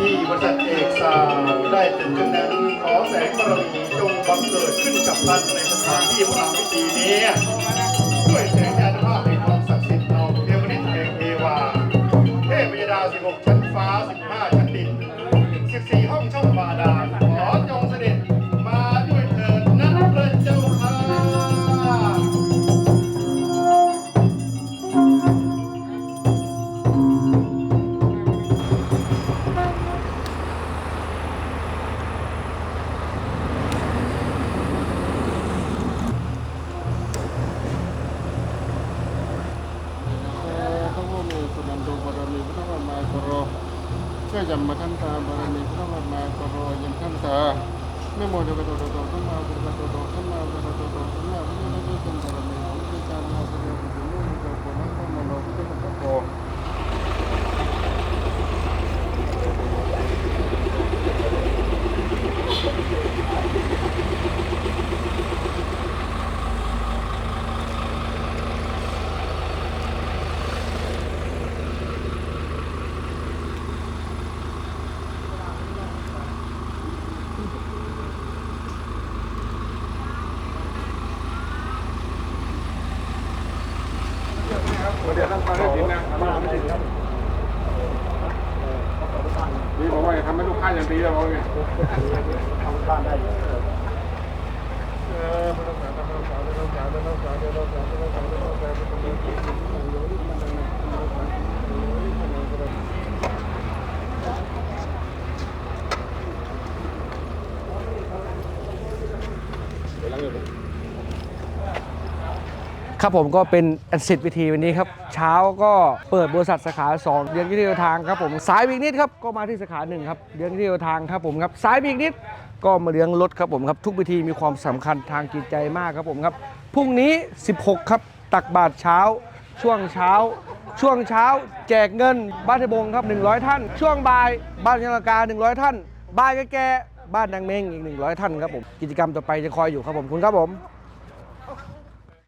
ที่บริษัทเอกสาวได้เป็นเช่นนั้นขอแสงบารมีจงบังเกิดขึ้นกับท่านในสถานที่พระพิธีนี้ด้วยแสงยานภาพในความศักดิ์สิทธิ์เอาเทวนิตแห่งเทวาเทพยดาสิบหก ก็จำมาขันตาบารมีพระมารมาโรยำขันตาไม่อโมเดกโตโตโดดต้องมาโตโตโดด เดี๋ยวต้องมาได้ถึงนะมาไม่ถึงครับนี่บอกว่าทำให้ลูกค้าอย่างดีแล้วบอกไงทำบ้านได้เออไม่ต้องสารารไม่ต้องสารไม่ต้องสารไม่ต้องสารไม่ต้องสารไม่ต้องสารไม่ต้องสาร ครับผมก็เป็นอันสิทธิ์วิธีวันนี้ครับ เช้าก็เปิดบริษัทสาขา 2 เดือนที่เดียวทางครับผมสายวิกนิดครับก็มาที่สาขาหนึ่งครับเดือนที่เดียวทางครับผมครับสายวิกนิดก็มาเลี้ยงรถครับผมครับทุกวิธีมีความสำคัญทางจิตใจมากครับผมครับพรุ่งนี้ 16 ครับตักบาตรเช้า ช่วงเช้า ช่วงเช้า แจกเงิน บ้านเทบงครับ 100 ท่าน ช่วงบ่าย บ้านยังกา 100 ท่านบ่ายแก่บ้านนางเมงอีก 100 ท่านครับผมกิจกรรมต่อไปจะคอยอยู่ครับผมคุณครับผม